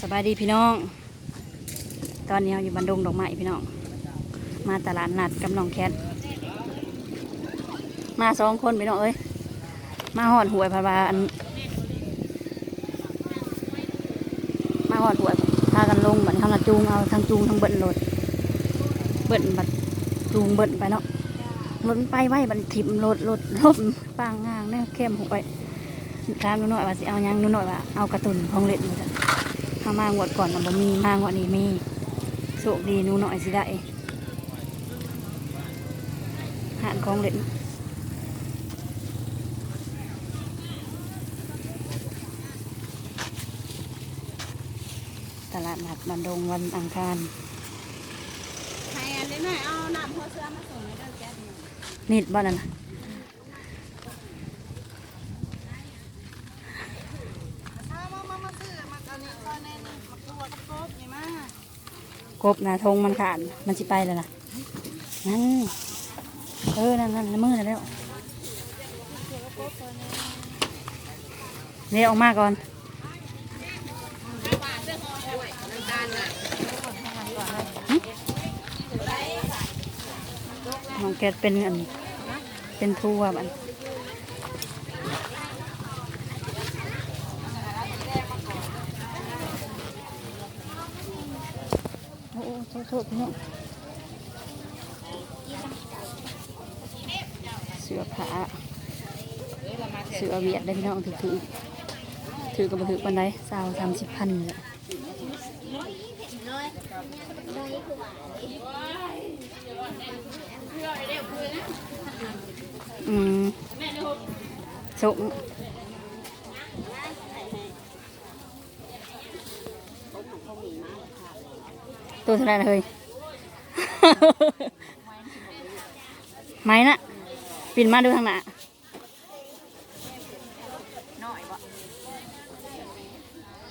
สบายดีพี่น้อง ตอนนี้เราอยู่บันดงดอกไม้พี่น้อง มาตลาดนัดกับน้องแคท มาสองคนพี่น้องเอ้ย มาหอดหวยพาบาอัน มาหอดหวยพากันลงบัดนทางละจูงเอาทางจูงทางเบิ่นรถ เบิ่นบัดจูงเบิ่นไปเนาะรถไปไว้บัดถิ่มรถรถรถปางงางเนี่ยเข้มหวยถามหนูหน่อยว่าสิเอายังหนูหน่อยว่าเอากระตุนของเล่นมาจ้ะ ถ้ามางวดก่อนมันบ่มีมางวดนี้มีโชคดีหนูหน่อยสิได้หานของเล่นตลาดนัดบันดงวันอังคารใครอันนี้หน่อยเอาน้ำหัวเสื้อมาส่งให้ด้วยแก๊สหน่อยนิดบ้านนั่นน่ะ เอามามามาซื้อมาตอนนี้ตอนนี้มาปวดกบนี่มาก บนะธงมันขาดมันสิไปแล้วนะนั่นเออนั่นนั่นมือแล้วเรียออกมาก่อนน้องแกดเป็นอันเป็นทัวบันโอ้ โทษโทษพี่น้องเสือผาเสือเวียดได้พี่น้องถือถือถือกับถือปันไดสาวสามสิบพันเลยอืมสุก ตัวเท่าไหรล่ะเฮ้ยไหมนะปิ่นมาดูทางหน้า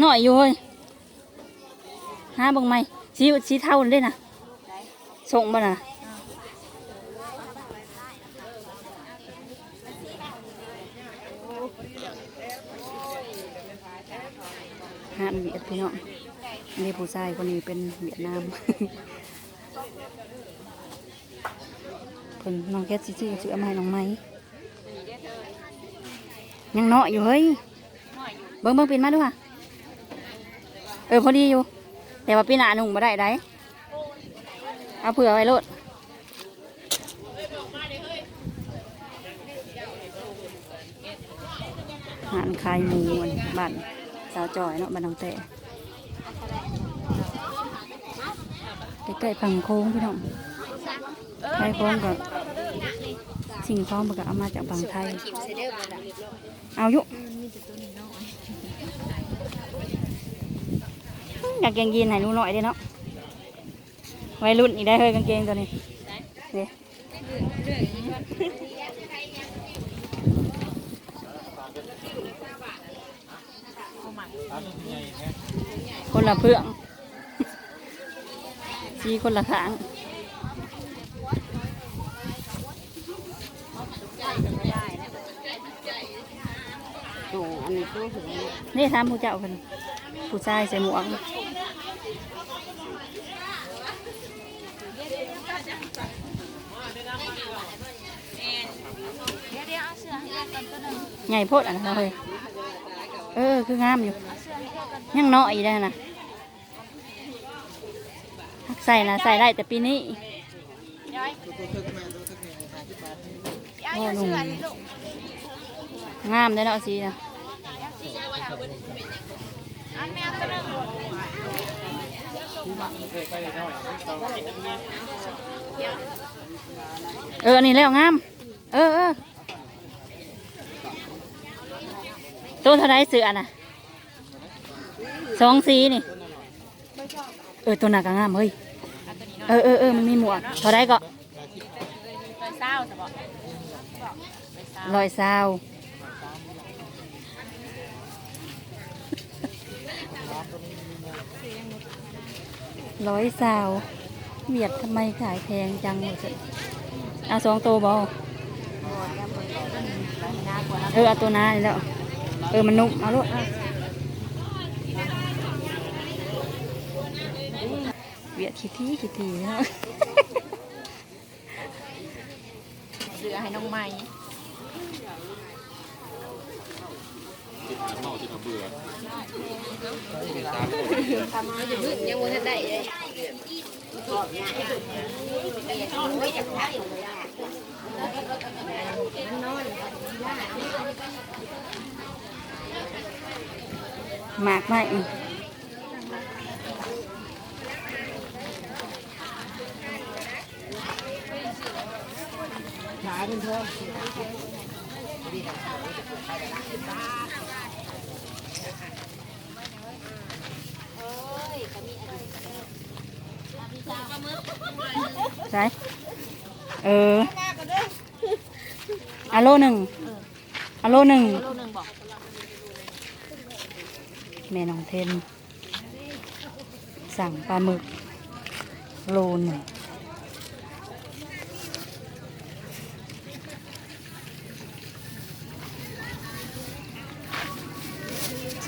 หน่อยอยู่เฮ้ยหาบังไหมสีสีเท่านั่นเด้นะส่งบ่น่ะห้านเวียดพี่น้อง นี่ผู้ชายคนนี้เป็นเวียดนามเพิ่นน้องแคทซิซี่ซื้อเอามาให้น้องไม้ยังเนาะอยู่เฮ้ยเบิ่งเบิ่งปินมาดูค่ะเออพอดีอยู่ แต่ว่าปีหน้าหนุ่งมาได้ได้เอาเผื่อไว้โลดหานขายหมูนบ้านสาวจอยเนาะบ้านน้องแต่ ใกล้ๆฝั่งโค้งพี่น้องไทยโค้งกับสิ่งขอมันก็เอามาจากฝั่งไทย เอายู่กางเกงยีนให้หนูหน่อยเด้เนาะวัยรุ่นอีกได้เฮ้ยกางเกงตัวนี้นี่คนละเพื่องีคนละขางดูอันนี้ตู้ถึงนี่ถามผู้เจ้าคนผู้ชายใส่หมวกให้แยกกันตัวหนึ่งใหญ่โพดอะนะเฮ้ยเออ คืองามอยู่ ยังนาะอีได้นะ ใส่นะใส่ได้แต่ปีนี้ย้อยเอาอยู่เสื้อนี่ลูกงามได้เนาะสีนะอันแมวตัวหนึ่งเอออันนี้แล้วงาม เออเออตัวเท่าไรเสือน่ะสองสีนี่ เออตัวหนักงามเฮ้ย เออเออเออมันมีหมวกเท่าไรก็ไปเศร้าจะบอกรอยซาวร้อยซาวเวียดทำไมขายแพงจังหมดเลยเอาสองตัวบอเออเอาตัวน้าแล้ว เออมันนุ่มเอาลูกเอา เวียดขี้ที่ขี้ที่เนาะเหลือให้น้องไม้ยังบ่ทันได้เลยหมากไหม ใช่เอออะโลหนึ่งอะโลหนึ่งแม่น้องเทน สั่งปลาหมึก โลหนึ่ง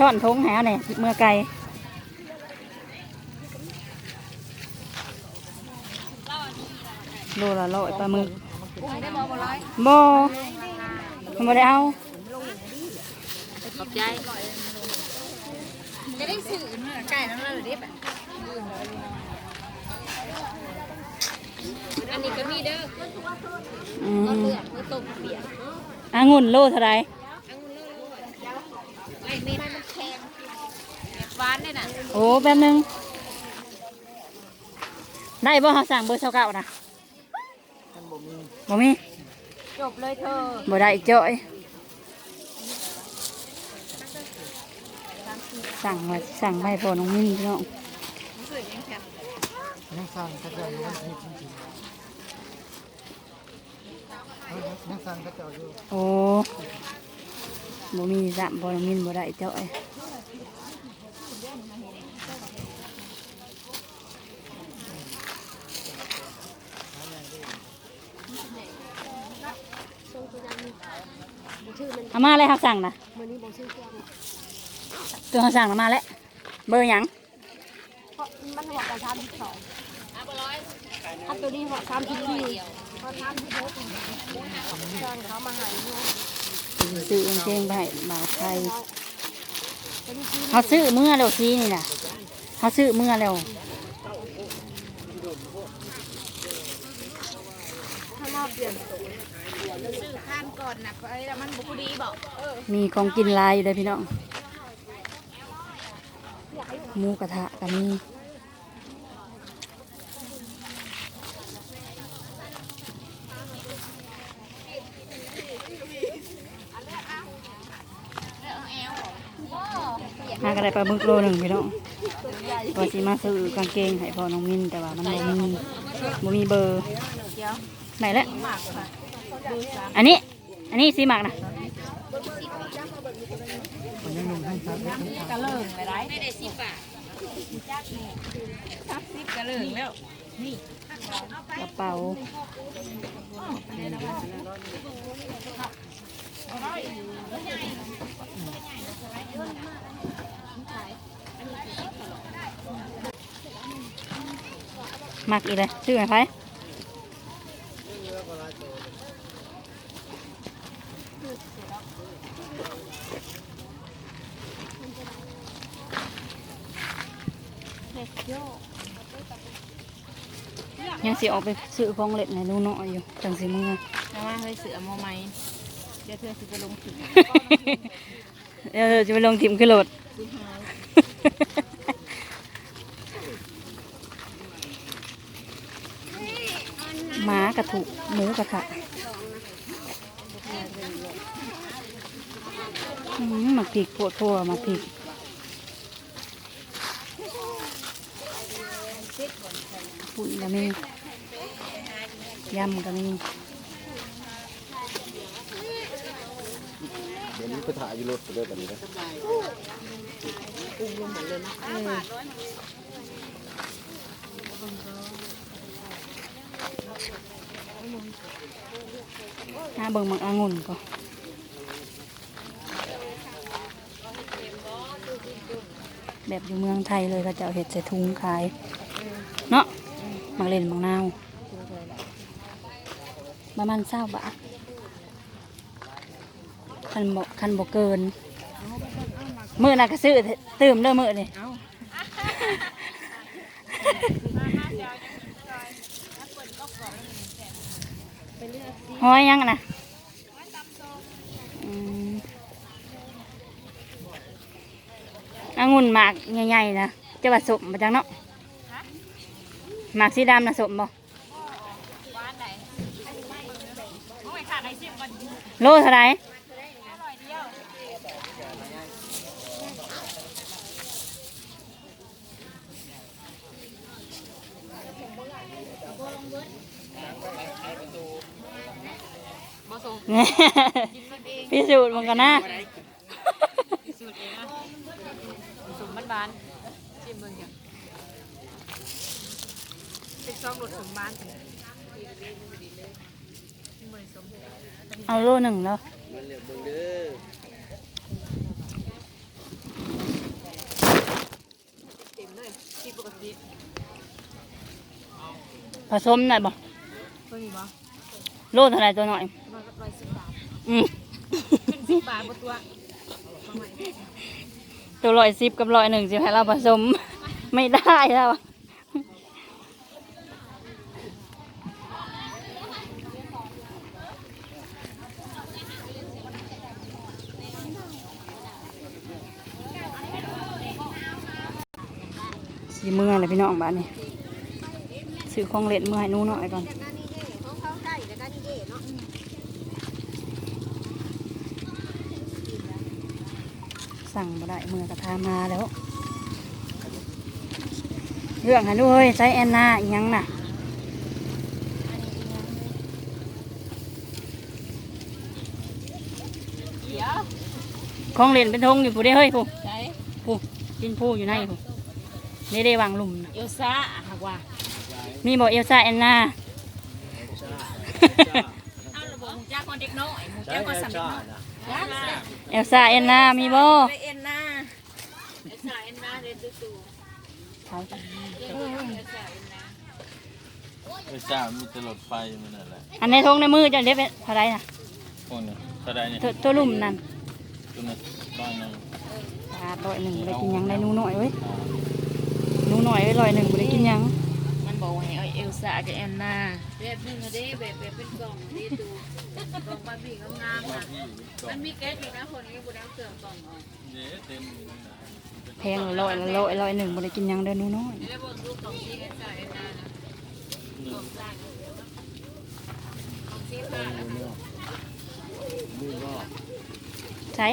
ซ่อนทงแหวเนี่ยเมื่อไกลโลละร้อยปลาหมึกได้บอกบ่ร้อยบ่มันบ่ได้เอาขอบใจจะได้สื่อเนื้อไก่นั่นเลยดิบอันนี้ก็มีเด้ออืมเลือกมาตกเปียกองุ่นโลเท่าไหร ไอ้นี่มันแข็ง หวานได้น่ะ โอ้แป๊บนึง ได้บ่เขาสั่งเบอร์เช้าเก่านะบ่มีจบเลยเธอบ่ได้อีกจ้อยสั่งมาสั่งไม่พอน้องมิ้นพี่น้องยังสั่งกระเจ้าอยู่วันที่จริงๆยังสั่งกระเจ้าอยู่โอ้บ่มีสั่งพอน้องมิ้นบ่ได้จ้อย เอามาเลยครับสั่งนะมื้อนี้บ่ซื้อเครื่องตัวเขาสั่งเอามาแล้วเบอร์หยังเพราะมันหัวกระชันสองถ้าตัวนี้หัวสามสิบสี่พอสามสิบหกจอนเขามาใหายอยู่ซื้อกางเกงไปให้บ่าวไทยตัวนี้ซื้อเขาซื้อเมื่อแล้วซีนี่นะเขาซื้อเมื่อแล้วข้างนอกเปลี่ยน สื่อข้ามก่อนนะไอ้แล้วมันบุกดีบอกมีของกินหลายอยู่เลยพี่น้องหมูกระทะก็มีหากระไดปลาหมึกโลหนึ่งพี่น้องก็สิมาซื้อกางเกงให้พ่อน้องมินแต่ว่ามันบ่มีบ่มีเบอร์ไหนแล้ว อันนี้ อันนี้สีหมักนะนยังหนุ่มให้สั่งให้สั่งกระเลิงเลยไรไม่ได้สิบบาทซับซิบกระเลิงแล้วกระเป๋ามักอีกเลยชื่ออะไร ยังสิออกไปซื้อของเล่นในนู่นเนาะอยู่จังสิมือแล้วมาเฮ้ยเสือโมไม้เดี๋ยวเธอสิจะลงถึงเดี๋ยวเราจะไปลงทีมขึ้นรถหมากระถูกหมูกระทะอืม หมักพริกปวดพัวหมักพริกปุ่นก็มียำก็มีเดี๋ยวนี้ไปถ่ายอยู่รถไปเลยแบบนี้นะหาเบิ่งหมักองุ่นก็ แบบอยู่เมืองไทยเลยก็จะเอาเห็ดใส่ถุงขาย เนาะมักเล่นมักนาวประมาณเศร้าบาทคันบ่คันบ่เกินมื้อน่ะก็ซื้อเติมเด้อมื้อนี่หอยยังอะนะอืม องุ่นหมากใหญ่ๆนะจะว่าสมมาจังเนาะหมากสีดำนะสมบ่โลเท่าไหรพิสูจน์มันกันนะ สมบ้านๆชิมเบิ่งจ้ะเป็นซองรสสมบ้านเอาโลหนึ่งแล้วมันเหลือเบิ่งเด้อเต็มเลยที่ปกติผสมหน่อยบ่เพิ่นมีบ่โลเท่าไหรตัวหน่อยมาก็ร้อยสิบบาทอืมขึ้นสิบบาทบ่ตัว ตัวร้อยสิบกับร้อยหนึ่งจะให้เราผสม ไม่ได้แล้วสีเมื่อเลยพี่น้องบ้านนี้ซื้อของเล่นเมื่อให้นู้หน่อยก่อน สั่งมาได้เมื่อกระทามาแล้ว เรื่องให้ด้วยใช้แอนนาอีหยังน่ะของเล่นเป็นทงอยู่ผู้ได้เฮ้ยผู้ใช่ผู้กินผู้อยู่ในผู้นี่ได้วางหลุมน่ะเอลซ่าหากว่า มีบอกเอลซ่าแอนนาเอาระบบหมูจ้า คนเด็กน้อยหมูจ้าคนสามเด็กน้อยจ้าเอลซ่าแอนนามีบ่ไปเอ็นนาเอ็นนาเอ็นนาเด็ดตู้เขาจ้ะไม่ทราบมีแตลอดไฟมันนั่นแหละอันในทงในมือจะได้เป็นเท่าไรน่ะพวกนี้เท่าไรเนี่ยตัวตัวลุ่มนั่นตัวนี้ร้อยหนึ่งปลาร้อยหนึ่งได้กินหยังได้หนูหน่อยเว้ยหนูหน่อยเว้ยร้อยหนึ่งบ่ได้กินหยังมัน บอกว่าให้เอาเอลซ่ากับแอนนาแบบนึงอะเด้แบบแบบเป็นกล่องอะเด้ดูกล่องบาร์บี้งามๆอะมันมีแก๊สอยู่นะคนนี้กูได้เอาเครื่องกล่องออกเย้เต็มอยู่นั่นน่ะแพงละร้อยละร้อยร้อยหนึ่งบ่ได้กินหยังได้หนูน้อยแล้วเบิ่งรูปของที่เอลซ่าแอนนานะหนึ่งของที่ผ้าแล้วค่ะมือก็ใช่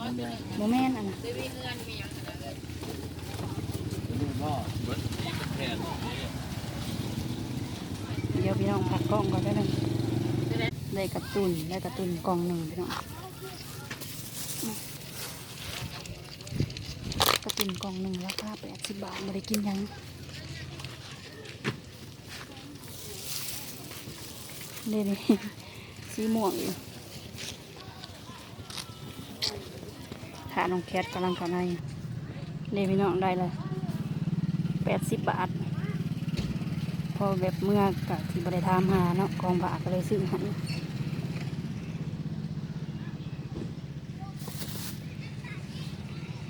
มันแดงโมแม่นอันน่ะได้มีเงินมีอย่างขนาดนั้นมือก็เบิดที่เป็นแผ่นนี่ เดี๋ยวพี่น้องผักกล้องก่อนได้เลยได้กระตุนได้กระตุนกล่องหนึ่งพี่น้องกระตุนกล่องหนึ่งราคาแปดสิบบาทบ่ได้กินยังเด้นี่สีม่วงอยู่ถ้าน้องแคทกำลังเข้าในเด้พี่น้องได้เลย ดสิบบาท พอแบบเมื่อกับที่บริทามหาเนาะกองบาทก็เลยซื้อให้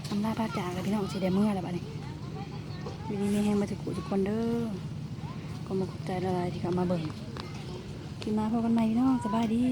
ทำลาพาจากเลยพี่น้องสิได้เมื่อแล้วบัดนี้วิธีนี้แห้งมาถึงกูทุกคนเด้อก็มาขอบใจละลายที่เขามาเบิ่งกินมาพบกันใหม่พี่น้องสบายดี